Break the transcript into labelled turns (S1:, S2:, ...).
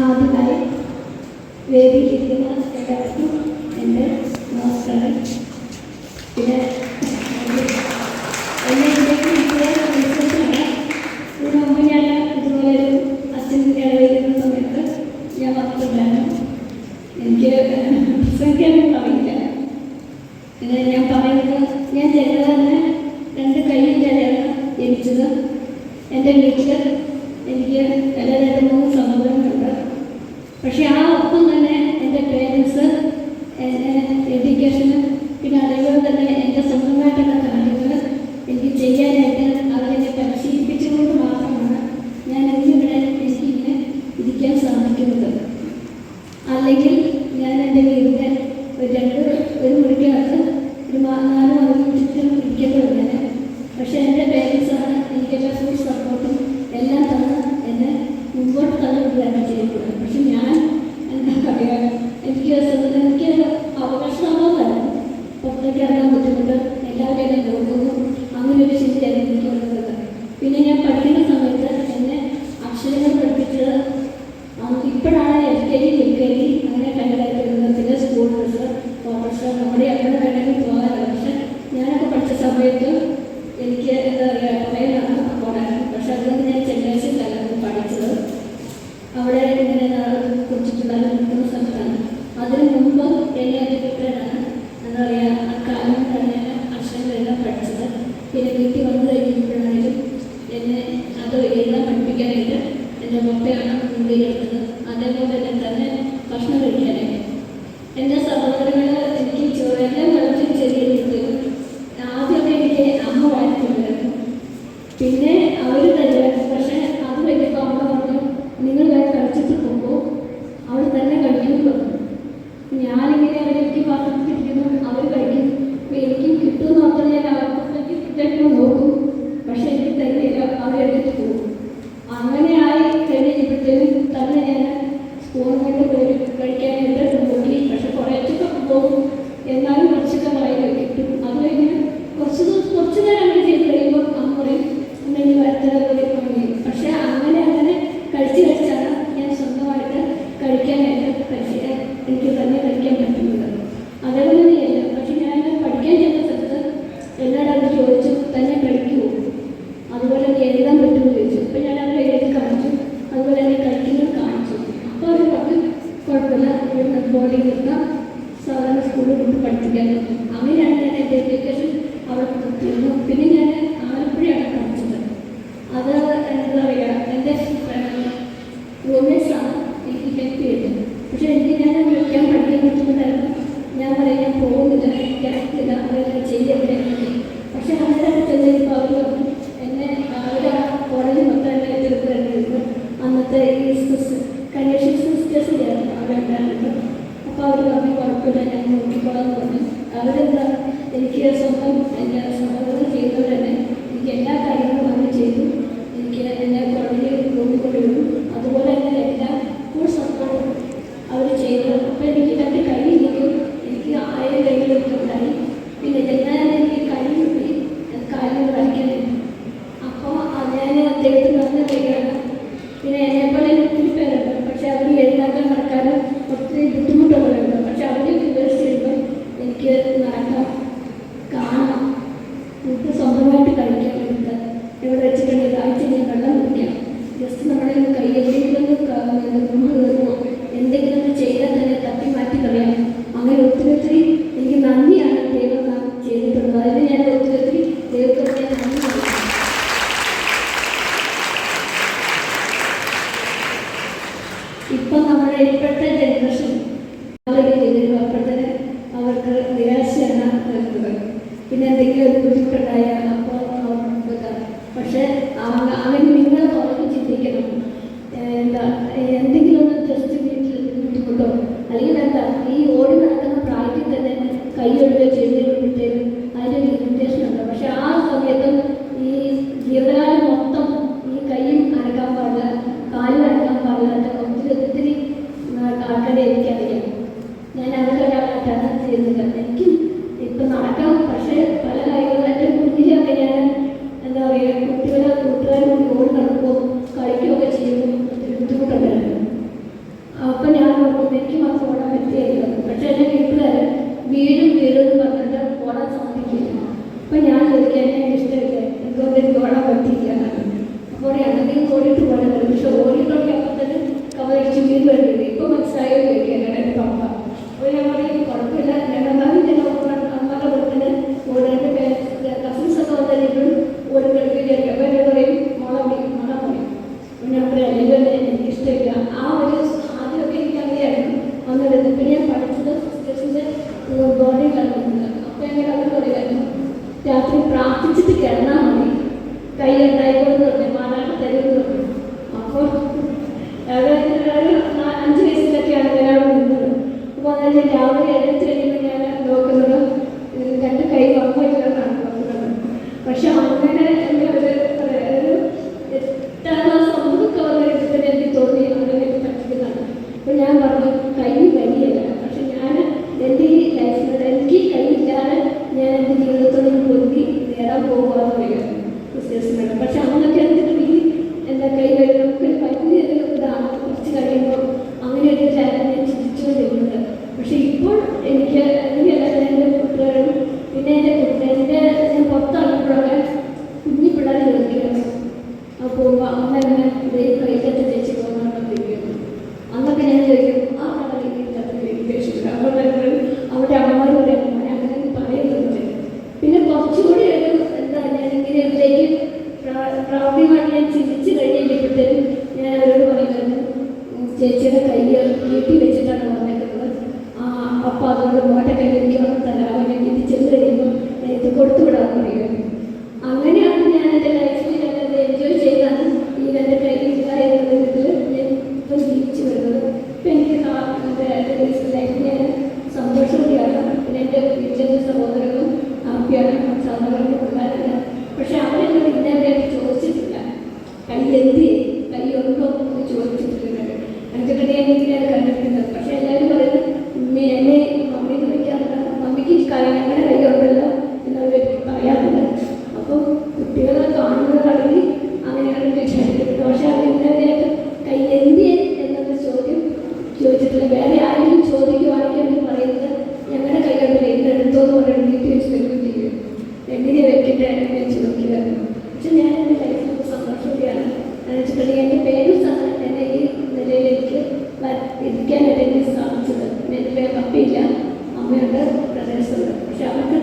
S1: ആദ്യമായി വേദിയിലിരിക്കുന്ന എല്ലാവർക്കും എന്റെ നമസ്കാരം. പിന്നെ എന്നെ ഇതിലേക്ക് വിളിച്ചതാണ് ഇതിനു മുമ്പ് ഞാൻ ഇതുപോലെ ഒരു അച്ഛന്റെ ഇടവരുന്ന സമയത്ത് ഞാൻ വന്നിട്ടുണ്ടായിരുന്നു. എനിക്ക് പ്രസംഗിക്കാനും അറിയില്ല. ഇത് ഞാൻ പറയുന്നത് ഞാൻ ജനത തന്നെ രണ്ട് കൈയും ജനത ജനിച്ചത്. എന്റെ വീട്ടിൽ പക്ഷെ ആ ഒപ്പം തന്നെ എന്റെ പേരൻസ് എഡ്യൂക്കേഷന് പിന്നെ അതേപോലെ തന്നെ എന്റെ സ്വന്തമായിട്ടുള്ള കാര്യങ്ങൾ എനിക്ക് ചെയ്യാനായിട്ട് അവരെന്നെ പരിശീലിപ്പിച്ചുകൊണ്ട് മാത്രമാണ് ഞാൻ ഇന്നിവിടെ എനിക്കിങ്ങനെ ഇരിക്കാൻ സാധിക്കുന്നത്. അല്ലെങ്കിൽ പഠിക്കാനുള്ള ബുദ്ധിമുട്ട്. എല്ലാവരുടെയും ലോകവും അങ്ങനെ ഒരു ചിന്തയാണ് എനിക്ക് വന്നത് പിന്നെ ഞാൻ പഠിക്കുന്ന ya സ്കൂളിൽ കൊണ്ട് പഠിപ്പിക്കാനും അങ്ങനെയാണ് ഞാൻ എന്റെ എഡ്യൂക്കേഷൻ അവിടെ തീർന്നു പിന്നെ ഞാൻ ആലപ്പുഴയാണ് പഠിച്ചത്. അത് എന്താ പറയുക എന്റെ and if you have then you. പിന്നെ എന്തെങ്കിലും ഒരു ബുദ്ധിമുട്ടുണ്ടായാൽ അപ്പോൾ പക്ഷേ അവന് നിങ്ങൾ എന്നെ ഇഷ്ടമില്ല. എനിക്കൊന്നും എനിക്ക് പാടാൻ പറ്റിയില്ല അപ്പോൾ അധികം ഓടിയിട്ട് പാടാൻ പക്ഷെ ഓടിയിട്ടുണ്ടെങ്കിൽ അപ്പം തന്നെ കവർ ചുമീന്ന് വരുന്നുണ്ട് ഇപ്പം മനസ്സിലായോ കേട്ടിയാണ് എന്റെ പപ്പ അപ്പോൾ ഞാൻ പറയും കുഴപ്പമില്ല. രണ്ടാമത് ഞാൻ അമ്മയുടെ കൂട്ടത്തിന് ഓടാന്റെ കസിൻസ് ഒക്കെ വന്നിട്ടുണ്ട് വിശ്വസിച്ച് വേണം പക്ഷെ അങ്ങനൊക്കെ എന്തെങ്കിലും എന്താ കൈ കഴിയും നമുക്കൊരു വലിയ ഇതാണ് കുറച്ച് കഴിയുമ്പോൾ അങ്ങനെ ഒരു ചാനൽ ഞാൻ ചിരിച്ചുകൊണ്ടിരുന്നത് പക്ഷെ ഇപ്പോൾ എനിക്ക് എനിക്കല്ല എന്റെ കൂട്ടുകാരും പിന്നെ എന്റെ കൂട്ടുകാരന്റെ ഞാൻ പുറത്തിറങ്ങുമ്പോഴൊക്കെ കുഞ്ഞു പിള്ളേർ ചോദിക്കുന്നത് അപ്പോൾ അമ്മ ഗൗരവമായിട്ട് ഞാൻ ചിന്തിച്ചു കഴിഞ്ഞപ്പോഴത്തേനും ഞാൻ അവരോട് പറയുന്നത് ചേച്ചിയുടെ കൈ എന്ത് കൈയൊക്കെ ചോദിച്ചിട്ടുണ്ട് അത് കടയാണെങ്കിൽ അത് എന്റെ പേരും സഹായത്തിന്റെ ഈ നിലയിലേക്ക് ഇരിക്കാനായിട്ട് എനിക്ക് സാധിച്ചത്. എന്റെ പേര് പപ്പിയില്ല അമ്മയുടെ പ്രദേശമുണ്ട് പക്ഷെ അവർക്ക്